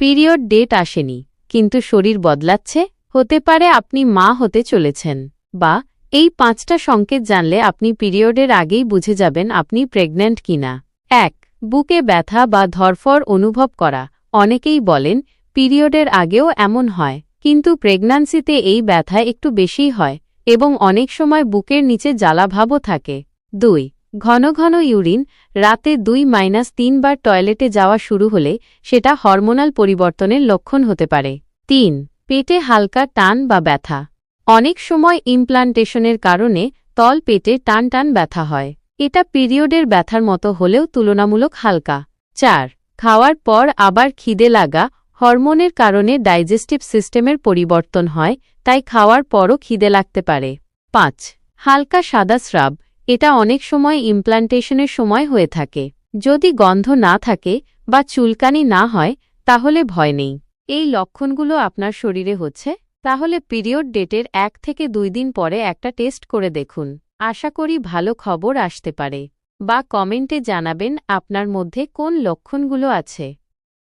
Period date আসেনি, কিন্তু শরীর বদলাচ্ছে, হতে পারে আপনি মা হতে চলেছেন, বা এই পাঁচটা সংকেত জানলে আপনি পিরিয়ডের আগেই বুঝে যাবেন আপনি প্রেগন্যান্ট কিনা। এক, বুকে ব্যথা বা ধরফর অনুভব করা, অনেকেই বলেন পিরিয়ডের আগেও এমন হয়, কিন্তু প্রেগন্যান্সিতে এই ব্যথা একটু বেশিই হয়, এবং অনেক সময় বুকের নিচে জ্বালাভাবও থাকে। দুই ঘন ঘন ইউরিন রাতে দুই মাইনাস তিনবার টয়লেটে যাওয়া শুরু হলে সেটা হরমোনাল পরিবর্তনের লক্ষণ হতে পারে। তিন, পেটে হালকা টান বা ব্যথা। অনেক সময় ইমপ্লান্টেশনের কারণে তল পেটে টান টান ব্যথা হয়। এটা পিরিয়ডের ব্যথার মতো হলেও তুলনামূলক হালকা। চার, খাওয়ার পর আবার খিদে লাগা হরমোনের কারণে ডাইজেস্টিভ সিস্টেমের পরিবর্তন হয়, তাই খাওয়ার পরও খিদে লাগতে পারে। পাঁচ, হালকা সাদা স্রাব। এটা অনেক সময় ইমপ্লান্টেশনের সময় হয়ে থাকে। যদি গন্ধ না থাকে বা চুলকানি না হয়, তাহলে ভয় নেই। এই লক্ষণগুলো আপনার শরীরে হচ্ছে? তাহলে পিরিয়ড ডেটের এক থেকে দুই দিন পরে একটা টেস্ট করে দেখুন। আশা করি ভালো খবর আসতে পারে। বা কমেন্টে জানাবেন আপনার মধ্যে কোন লক্ষণগুলো আছে।